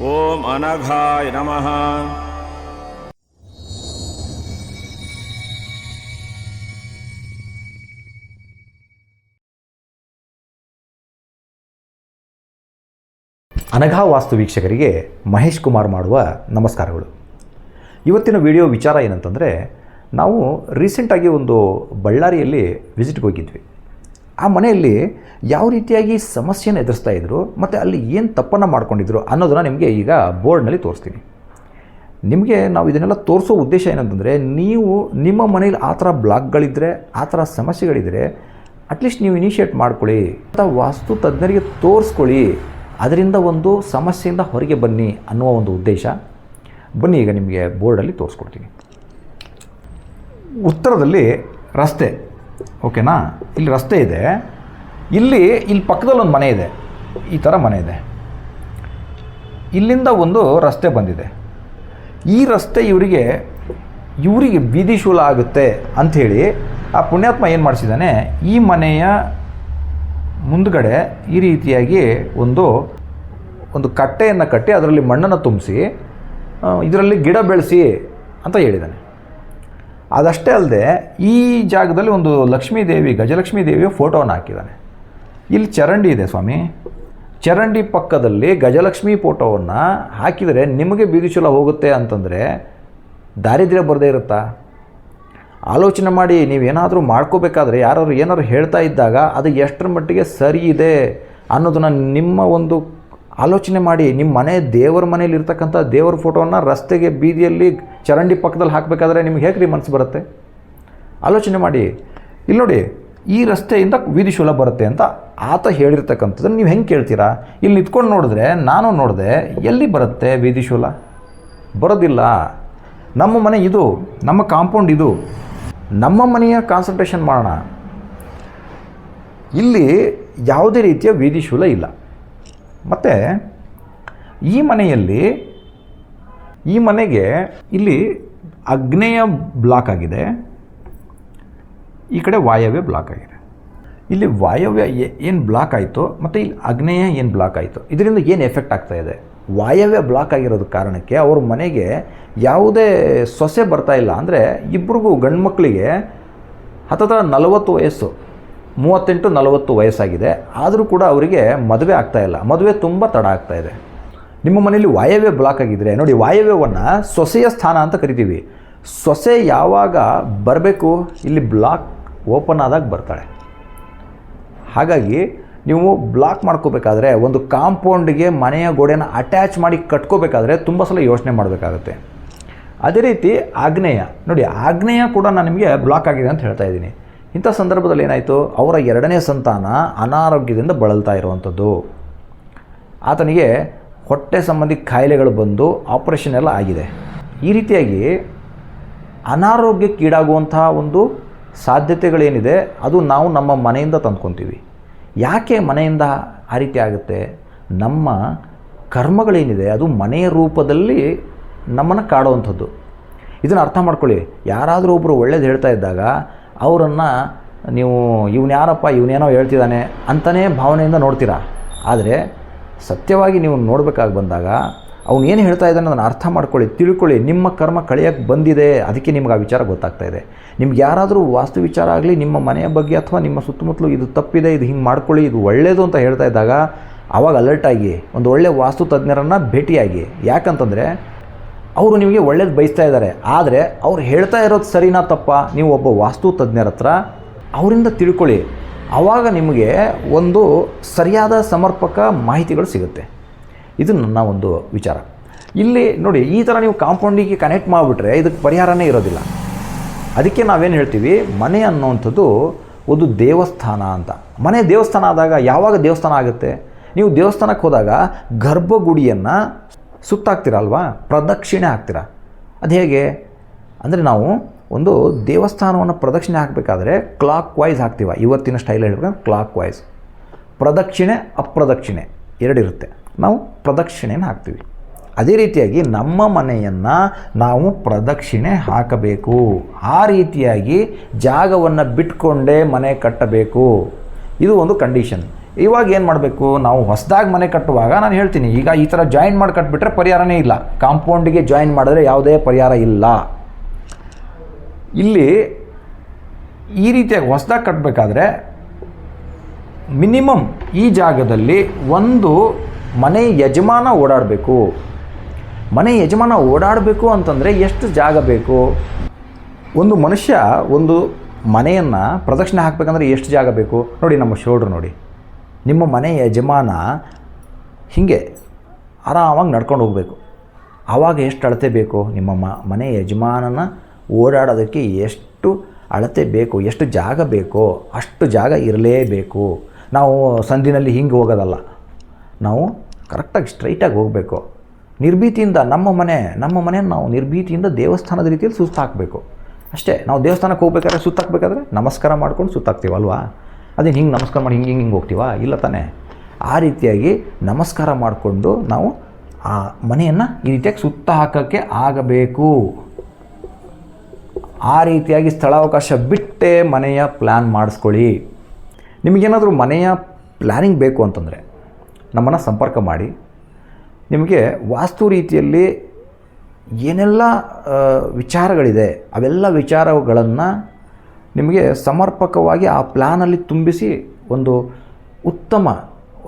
ಓಂ ಅನಘಾಯ ನಮಃ. ಅನಘಾ ವಾಸ್ತು ವೀಕ್ಷಕರಿಗೆ ಮಹೇಶ್ ಕುಮಾರ್ ಮಾಡುವ ನಮಸ್ಕಾರಗಳು. ಇವತ್ತಿನ ವಿಡಿಯೋ ವಿಚಾರ ಏನಂತಂದರೆ, ನಾವು ರೀಸೆಂಟಾಗಿ ಒಂದು ಬಳ್ಳಾರಿಯಲ್ಲಿ ವಿಸಿಟ್ಗೆ ಹೋಗಿದ್ವಿ. ಆ ಮನೆಯಲ್ಲಿ ಯಾವ ರೀತಿಯಾಗಿ ಸಮಸ್ಯೆನ ಎದುರಿಸ್ತಾ ಇದ್ದರು ಮತ್ತು ಅಲ್ಲಿ ಏನು ತಪ್ಪನ್ನು ಮಾಡ್ಕೊಂಡಿದ್ರು ಅನ್ನೋದನ್ನು ನಿಮಗೆ ಈಗ ಬೋರ್ಡ್ನಲ್ಲಿ ತೋರಿಸ್ತೀನಿ. ನಿಮಗೆ ನಾವು ಇದನ್ನೆಲ್ಲ ತೋರಿಸೋ ಉದ್ದೇಶ ಏನಂತಂದರೆ, ನೀವು ನಿಮ್ಮ ಮನೇಲಿ ಆ ಥರ ಬ್ಲಾಕ್ಗಳಿದ್ದರೆ ಆ ಥರ ಸಮಸ್ಯೆಗಳಿದ್ದರೆ ಅಟ್ಲೀಸ್ಟ್ ನೀವು ಇನಿಷಿಯೇಟ್ ಮಾಡ್ಕೊಳ್ಳಿ ಅಂತ ವಾಸ್ತು ತಜ್ಞರಿಗೆ ತೋರಿಸ್ಕೊಳ್ಳಿ, ಅದರಿಂದ ಒಂದು ಸಮಸ್ಯೆಯಿಂದ ಹೊರಗೆ ಬನ್ನಿ ಅನ್ನುವ ಒಂದು ಉದ್ದೇಶ. ಬನ್ನಿ ಈಗ ನಿಮಗೆ ಬೋರ್ಡಲ್ಲಿ ತೋರಿಸ್ಕೊಡ್ತೀನಿ. ಉತ್ತರದಲ್ಲಿ ರಸ್ತೆ. ಓಕೆನಾ? ಇಲ್ಲಿ ರಸ್ತೆ ಇದೆ. ಇಲ್ಲಿ ಇಲ್ಲಿ ಪಕ್ಕದಲ್ಲಿ ಒಂದು ಮನೆ ಇದೆ. ಈ ಥರ ಮನೆ ಇದೆ. ಇಲ್ಲಿಂದ ಒಂದು ರಸ್ತೆ ಬಂದಿದೆ. ಈ ರಸ್ತೆ ಇವರಿಗೆ ಇವರಿಗೆ ಬೀದಿ ಶೂಲ ಆಗುತ್ತೆ ಅಂಥೇಳಿ ಆ ಪುಣ್ಯಾತ್ಮ ಏನು ಮಾಡಿಸಿದ್ದಾನೆ? ಈ ಮನೆಯ ಮುಂದ್ಗಡೆ ಈ ರೀತಿಯಾಗಿ ಒಂದು ಒಂದು ಕಟ್ಟೆಯನ್ನು ಕಟ್ಟಿ ಅದರಲ್ಲಿ ಮಣ್ಣನ್ನು ತುಂಬಿಸಿ ಇದರಲ್ಲಿ ಗಿಡ ಬೆಳೆಸಿ ಅಂತ ಹೇಳಿದ್ದಾನೆ. ಅದಷ್ಟೇ ಅಲ್ಲದೆ ಈ ಜಾಗದಲ್ಲಿ ಒಂದು ಲಕ್ಷ್ಮೀ ದೇವಿ ಗಜಲಕ್ಷ್ಮೀ ದೇವಿಯ ಫೋಟೋನ ಹಾಕಿದ್ದಾನೆ. ಇಲ್ಲಿ ಚರಂಡಿ ಇದೆ ಸ್ವಾಮಿ. ಚರಂಡಿ ಪಕ್ಕದಲ್ಲಿ ಗಜಲಕ್ಷ್ಮಿ ಫೋಟೋವನ್ನು ಹಾಕಿದರೆ ನಿಮಗೆ ಬೀದಿಚುಲ ಹೋಗುತ್ತೆ ಅಂತಂದರೆ ದಾರಿದ್ರ್ಯ ಬರದೇ ಇರುತ್ತಾ? ಆಲೋಚನೆ ಮಾಡಿ ನೀವೇನಾದರೂ ಮಾಡ್ಕೋಬೇಕಾದ್ರೆ ಯಾರಾದ್ರು ಏನಾದ್ರು ಹೇಳ್ತಾ ಇದ್ದಾಗ ಅದು ಎಷ್ಟರ ಮಟ್ಟಿಗೆ ಸರಿ ಇದೆ ಅನ್ನೋದನ್ನು ನಿಮ್ಮ ಒಂದು ಆಲೋಚನೆ ಮಾಡಿ ನಿಮ್ಮ ಮನೆ ದೇವರ ಮನೇಲಿ ಇರ್ತಕ್ಕಂಥ ದೇವರ ಫೋಟೋವನ್ನು ರಸ್ತೆಗೆ ಬೀದಿಯಲ್ಲಿ ಚರಂಡಿ ಪಕ್ಕದಲ್ಲಿ ಹಾಕಬೇಕಾದ್ರೆ ನಿಮ್ಗೆ ಹೇಗೆ ರೀ ಮನಸ್ಸು ಬರುತ್ತೆ? ಆಲೋಚನೆ ಮಾಡಿ. ಇಲ್ಲಿ ನೋಡಿ, ಈ ರಸ್ತೆಯಿಂದ ವೀಧಿ ಶೂಲ ಬರುತ್ತೆ ಅಂತ ಆತ ಹೇಳಿರ್ತಕ್ಕಂಥದ್ದನ್ನು ನೀವು ಹೆಂಗೆ ಕೇಳ್ತೀರಾ? ಇಲ್ಲಿ ನಿಂತ್ಕೊಂಡು ನೋಡಿದ್ರೆ, ನಾನು ನೋಡಿದೆ, ಎಲ್ಲಿ ಬರುತ್ತೆ ವೀಧಿ ಶೂಲ? ಬರೋದಿಲ್ಲ. ನಮ್ಮ ಮನೆ ಇದು, ನಮ್ಮ ಕಾಂಪೌಂಡ್ ಇದು. ನಮ್ಮ ಮನೆಯ ಕಾನ್ಸಂಟ್ರೇಷನ್ ಮಾಡೋಣ. ಇಲ್ಲಿ ಯಾವುದೇ ರೀತಿಯ ವೀಧಿ ಶೂಲ ಇಲ್ಲ. ಮತ್ತು, ಈ ಮನೆಯಲ್ಲಿ ಈ ಮನೆಗೆ ಇಲ್ಲಿ ಅಗ್ನೇಯ ಬ್ಲಾಕ್ ಆಗಿದೆ. ಈ ಕಡೆ ವಾಯವ್ಯ ಬ್ಲಾಕ್ ಆಗಿದೆ. ಇಲ್ಲಿ ವಾಯವ್ಯ ಏನು ಬ್ಲಾಕ್ ಆಯಿತು ಮತ್ತು ಇಲ್ಲಿ ಅಗ್ನೇಯ ಏನು ಬ್ಲಾಕ್ ಆಯಿತು, ಇದರಿಂದ ಏನು ಎಫೆಕ್ಟ್ ಆಗ್ತಾ ಇದೆ? ವಾಯವ್ಯ ಬ್ಲಾಕ್ ಆಗಿರೋದು ಕಾರಣಕ್ಕೆ ಅವ್ರ ಮನೆಗೆ ಯಾವುದೇ ಸೊಸೆ ಬರ್ತಾ ಇಲ್ಲ ಅಂದರೆ ಇಬ್ರಿಗೂ ಗಂಡು ಮಕ್ಕಳಿಗೆ ಹತ್ತತ್ರ ನಲವತ್ತು ವಯಸ್ಸು, ಮೂವತ್ತೆಂಟು ನಲವತ್ತು ವಯಸ್ಸಾಗಿದೆ. ಆದರೂ ಕೂಡ ಅವರಿಗೆ ಮದುವೆ ಇಲ್ಲ. ಮದುವೆ ತುಂಬ ತಡ ಆಗ್ತಾ ಇದೆ. ನಿಮ್ಮ ಮನೆಯಲ್ಲಿ ವಾಯವ್ಯ ಬ್ಲಾಕ್ ಆಗಿದ್ದರೆ ನೋಡಿ ವಾಯವ್ಯವನ್ನು ಸೊಸೆಯ ಸ್ಥಾನ ಅಂತ ಕರಿತೀವಿ. ಸೊಸೆ ಯಾವಾಗ ಬರಬೇಕು, ಇಲ್ಲಿ ಬ್ಲಾಕ್ ಓಪನ್ ಆದಾಗ ಬರ್ತಾಳೆ. ಹಾಗಾಗಿ ನೀವು ಬ್ಲಾಕ್ ಮಾಡ್ಕೋಬೇಕಾದ್ರೆ, ಒಂದು ಕಾಂಪೌಂಡ್ಗೆ ಮನೆಯ ಗೋಡೆನ ಅಟ್ಯಾಚ್ ಮಾಡಿ ಕಟ್ಕೋಬೇಕಾದ್ರೆ ತುಂಬ ಸಲ ಯೋಚನೆ ಮಾಡಬೇಕಾಗುತ್ತೆ. ಅದೇ ರೀತಿ ಆಗ್ನೇಯ, ನೋಡಿ ಆಗ್ನೇಯ ಕೂಡ ನಾನು ನಿಮಗೆ ಬ್ಲಾಕ್ ಆಗಿದೆ ಅಂತ ಹೇಳ್ತಾ ಇದ್ದೀನಿ. ಇಂಥ ಸಂದರ್ಭದಲ್ಲಿ ಏನಾಯಿತು? ಅವರ ಎರಡನೇ ಸಂತಾನ ಅನಾರೋಗ್ಯದಿಂದ ಬಳಲ್ತಾ ಇರುವಂಥದ್ದು. ಆತನಿಗೆ ಹೊಟ್ಟೆ ಸಂಬಂಧಿ ಕಾಯಿಲೆಗಳು ಬಂದು ಆಪರೇಷನ್ ಎಲ್ಲ ಆಗಿದೆ. ಈ ರೀತಿಯಾಗಿ ಅನಾರೋಗ್ಯಕ್ಕೀಡಾಗುವಂತಹ ಒಂದು ಸಾಧ್ಯತೆಗಳೇನಿದೆ, ಅದು ನಾವು ನಮ್ಮ ಮನೆಯಿಂದ ತಂದ್ಕೊತೀವಿ. ಯಾಕೆ ಮನೆಯಿಂದ ಆ ರೀತಿ ಆಗುತ್ತೆ? ನಮ್ಮ ಕರ್ಮಗಳೇನಿದೆ, ಅದು ಮನೆಯ ರೂಪದಲ್ಲಿ ನಮ್ಮನ್ನು ಕಾಡುವಂಥದ್ದು. ಇದನ್ನು ಅರ್ಥ ಮಾಡ್ಕೊಳ್ಳಿ. ಯಾರಾದರೂ ಒಬ್ಬರು ಒಳ್ಳೇದು ಹೇಳ್ತಾ ಇದ್ದಾಗ, ಅವರನ್ನು ನೀವು ಇವನು ಯಾರಪ್ಪ ಇವನೇನೋ ಹೇಳ್ತಿದ್ದಾನೆ ಅಂತಲೇ ಭಾವನೆಯಿಂದ ನೋಡ್ತೀರಾ? ಆದರೆ ಸತ್ಯವಾಗಿ ನೀವು ನೋಡಬೇಕಾಗಿ ಬಂದಾಗ, ಅವನು ಏನು ಹೇಳ್ತಾ ಇದ್ದಾನೆ ಅದನ್ನು ಅರ್ಥ ಮಾಡ್ಕೊಳ್ಳಿ, ತಿಳ್ಕೊಳ್ಳಿ, ನಿಮ್ಮ ಕರ್ಮ ಕಳೆಯೋಕ್ಕೆ ಬಂದಿದೆ, ಅದಕ್ಕೆ ನಿಮ್ಗೆ ಆ ವಿಚಾರ ಗೊತ್ತಾಗ್ತಾ ಇದೆ. ನಿಮ್ಗೆ ಯಾರಾದರೂ ವಾಸ್ತು ವಿಚಾರ ಆಗಲಿ, ನಿಮ್ಮ ಮನೆಯ ಬಗ್ಗೆ ಅಥವಾ ನಿಮ್ಮ ಸುತ್ತಮುತ್ತಲು ಇದು ತಪ್ಪಿದೆ, ಇದು ಹಿಂಗೆ ಮಾಡ್ಕೊಳ್ಳಿ, ಇದು ಒಳ್ಳೆಯದು ಅಂತ ಹೇಳ್ತಾ ಇದ್ದಾಗ, ಆವಾಗ ಅಲರ್ಟ್ ಆಗಿ, ಒಂದು ಒಳ್ಳೆಯ ವಾಸ್ತು ತಜ್ಞರನ್ನು ಭೇಟಿಯಾಗಿ. ಯಾಕಂತಂದರೆ, ಅವರು ನಿಮಗೆ ಒಳ್ಳೇದು ಬಯಸ್ತಾ ಇದ್ದಾರೆ, ಆದರೆ ಅವ್ರು ಹೇಳ್ತಾ ಇರೋದು ಸರಿನಾ ತಪ್ಪ? ನೀವು ಒಬ್ಬ ವಾಸ್ತು ತಜ್ಞರ ಹತ್ರ ಅವರಿಂದ ತಿಳ್ಕೊಳ್ಳಿ. ಆವಾಗ ನಿಮಗೆ ಒಂದು ಸರಿಯಾದ ಸಮರ್ಪಕ ಮಾಹಿತಿಗಳು ಸಿಗುತ್ತೆ. ಇದು ನನ್ನ ಒಂದು ವಿಚಾರ. ಇಲ್ಲಿ ನೋಡಿ, ಈ ಥರ ನೀವು ಕಾಂಪೌಂಡಿಗೆ ಕನೆಕ್ಟ್ ಮಾಡಿಬಿಟ್ರೆ ಇದಕ್ಕೆ ಪರಿಹಾರನೇ ಇರೋದಿಲ್ಲ. ಅದಕ್ಕೆ ನಾವೇನು ಹೇಳ್ತೀವಿ? ಮನೆ ಅನ್ನೋವಂಥದ್ದು ಒಂದು ದೇವಸ್ಥಾನ ಅಂತ. ಮನೆ ದೇವಸ್ಥಾನ ಆದಾಗ ಯಾವಾಗ ದೇವಸ್ಥಾನ ಆಗುತ್ತೆ? ನೀವು ದೇವಸ್ಥಾನಕ್ಕೆ ಹೋದಾಗ ಗರ್ಭಗುಡಿಯನ್ನು ಸುತ್ತಾಕ್ತೀರಲ್ವಾ ಪ್ರದಕ್ಷಿಣೆ ಹಾಕ್ತೀರಾ. ಅದು ಹೇಗೆ? ಅಂದರೆ ನಾವು ಒಂದು ದೇವಸ್ಥಾನವನ್ನು ಪ್ರದಕ್ಷಿಣೆ ಹಾಕಬೇಕಾದ್ರೆ ಕ್ಲಾಕ್ ವೈಸ್ ಹಾಕ್ತೀವ. ಇವತ್ತಿನ ಸ್ಟೈಲ್ ಹೇಳ್ಬೇಕಂದ್ರೆ ಕ್ಲಾಕ್ ವೈಸ್ ಪ್ರದಕ್ಷಿಣೆ, ಅಪ್ರದಕ್ಷಿಣೆ ಎರಡಿರುತ್ತೆ ನಾವು ಪ್ರದಕ್ಷಿಣೆನ ಹಾಕ್ತೀವಿ. ಅದೇ ರೀತಿಯಾಗಿ ನಮ್ಮ ಮನೆಯನ್ನು ನಾವು ಪ್ರದಕ್ಷಿಣೆ ಹಾಕಬೇಕು. ಆ ರೀತಿಯಾಗಿ ಜಾಗವನ್ನು ಬಿಟ್ಕೊಂಡೇ ಮನೆ ಕಟ್ಟಬೇಕು. ಇದು ಒಂದು ಕಂಡೀಷನ್ ಇವಾಗ ಏನು ಮಾಡಬೇಕು? ನಾವು ಹೊಸದಾಗಿ ಮನೆ ಕಟ್ಟುವಾಗ ನಾನು ಹೇಳ್ತೀನಿ, ಈಗ ಈ ಥರ ಜಾಯಿನ್ ಮಾಡಿ ಕಟ್ಬಿಟ್ರೆ ಪರಿಹಾರನೇ ಇಲ್ಲ. ಕಾಂಪೌಂಡಿಗೆ ಜಾಯಿನ್ ಮಾಡಿದ್ರೆ ಯಾವುದೇ ಪರಿಹಾರ ಇಲ್ಲ. ಇಲ್ಲಿ ಈ ರೀತಿಯಾಗಿ ಹೊಸದಾಗಿ ಕಟ್ಟಬೇಕಾದ್ರೆ ಮಿನಿಮಮ್ ಈ ಜಾಗದಲ್ಲಿ ಒಂದು ಮನೆ ಯಜಮಾನ ಓಡಾಡಬೇಕು. ಮನೆ ಯಜಮಾನ ಓಡಾಡಬೇಕು ಅಂತಂದರೆ ಎಷ್ಟು ಜಾಗ ಬೇಕು? ಒಂದು ಮನುಷ್ಯ ಒಂದು ಮನೆಯನ್ನು ಪ್ರದಕ್ಷಿಣೆ ಹಾಕಬೇಕಂದ್ರೆ ಎಷ್ಟು ಜಾಗ ಬೇಕು? ನೋಡಿ ನಮ್ಮ ಶೋಡ್ರು ನೋಡಿ. ನಿಮ್ಮ ಮನೆ ಯಜಮಾನ ಹೀಗೆ ಆರಾಮಾಗಿ ನಡ್ಕೊಂಡು ಹೋಗಬೇಕು. ಆವಾಗ ಎಷ್ಟು ಅಳತೆ ಬೇಕು ನಿಮ್ಮ ಮನೆ ಯಜಮಾನನ ಓಡಾಡೋದಕ್ಕೆ ಎಷ್ಟು ಅಳತೆ ಬೇಕು, ಎಷ್ಟು ಜಾಗ ಬೇಕೋ, ಅಷ್ಟು ಜಾಗ ಇರಲೇಬೇಕು. ನಾವು ಸಂದಿನಲ್ಲಿ ಹಿಂಗೆ ಹೋಗೋದಲ್ಲ. ನಾವು ಕರೆಕ್ಟಾಗಿ ಸ್ಟ್ರೈಟಾಗಿ ಹೋಗಬೇಕು. ನಿರ್ಭೀತಿಯಿಂದ ನಮ್ಮ ಮನೆ, ನಮ್ಮ ಮನೆಯನ್ನು ನಾವು ನಿರ್ಭೀತಿಯಿಂದ ದೇವಸ್ಥಾನದ ರೀತಿಯಲ್ಲಿ ಸುತ್ತಾಕಬೇಕು ಅಷ್ಟೇ, ನಾವು ದೇವಸ್ಥಾನಕ್ಕೆ ಹೋಗ್ಬೇಕಾದ್ರೆ ಸುತ್ತಾಕಬೇಕಾದ್ರೆ ನಮಸ್ಕಾರ ಮಾಡ್ಕೊಂಡು ಸುತ್ತಾಕ್ತೀವಲ್ವಾ ಅದೇನು ಹಿಂಗೆ ನಮಸ್ಕಾರ ಮಾಡಿ ಹಿಂಗೆ ಹಿಂಗೆ ಹಿಂಗೆ ಹೋಗ್ತೀವಾ? ಇಲ್ಲ ತಾನೇ? ಆ ರೀತಿಯಾಗಿ ನಮಸ್ಕಾರ ಮಾಡಿಕೊಂಡು ನಾವು ಆ ಮನೆಯನ್ನು ಈ ರೀತಿಯಾಗಿ ಸುತ್ತ ಹಾಕೋಕ್ಕೆ ಆಗಬೇಕು. ಆ ರೀತಿಯಾಗಿ ಸ್ಥಳಾವಕಾಶ ಬಿಟ್ಟೇ ಮನೆಯ ಪ್ಲ್ಯಾನ್ ಮಾಡಿಸ್ಕೊಳ್ಳಿ. ನಿಮಗೇನಾದರೂ ಮನೆಯ ಪ್ಲ್ಯಾನಿಂಗ್ ಬೇಕು ಅಂತಂದರೆ ನಮ್ಮನ್ನು ಸಂಪರ್ಕ ಮಾಡಿ. ನಿಮಗೆ ವಾಸ್ತು ರೀತಿಯಲ್ಲಿ ಏನೆಲ್ಲ ವಿಚಾರಗಳಿದೆ, ಅವೆಲ್ಲ ವಿಚಾರಗಳನ್ನು ನಿಮಗೆ ಸಮರ್ಪಕವಾಗಿ ಆ ಪ್ಲ್ಯಾನಲ್ಲಿ ತುಂಬಿಸಿ ಒಂದು ಉತ್ತಮ,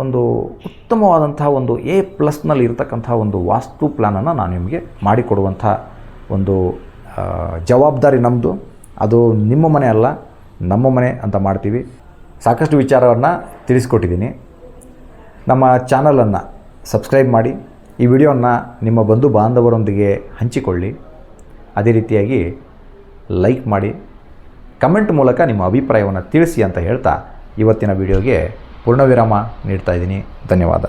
ಒಂದು ಉತ್ತಮವಾದಂತಹ ಒಂದು ಎ ಪ್ಲಸ್ನಲ್ಲಿ ಇರತಕ್ಕಂಥ ಒಂದು ವಾಸ್ತು ಪ್ಲ್ಯಾನನ್ನು ನಾನು ನಿಮಗೆ ಮಾಡಿಕೊಡುವಂಥ ಒಂದು ಜವಾಬ್ದಾರಿ ನಮ್ಮದು ಅದು ನಿಮ್ಮ ಮನೆ ಅಲ್ಲ, ನಮ್ಮ ಮನೆ ಅಂತ ಮಾಡ್ತೀವಿ. ಸಾಕಷ್ಟು ವಿಚಾರವನ್ನು ತಿಳಿಸ್ಕೊಟ್ಟಿದ್ದೀನಿ. ನಮ್ಮ ಚಾನಲನ್ನು ಸಬ್ಸ್ಕ್ರೈಬ್ ಮಾಡಿ, ಈ ವಿಡಿಯೋನ ನಿಮ್ಮ ಬಂಧು ಬಾಂಧವರೊಂದಿಗೆ ಹಂಚಿಕೊಳ್ಳಿ. ಅದೇ ರೀತಿಯಾಗಿ ಲೈಕ್ ಮಾಡಿ ಕಮೆಂಟ್ ಮೂಲಕ ನಿಮ್ಮ ಅಭಿಪ್ರಾಯವನ್ನು ತಿಳಿಸಿ ಅಂತ ಹೇಳ್ತಾ ಇವತ್ತಿನ ವಿಡಿಯೋಗೆ ಪೂರ್ಣವಿರಾಮ ನೀಡ್ತಾ ಇದ್ದೀನಿ. ಧನ್ಯವಾದ.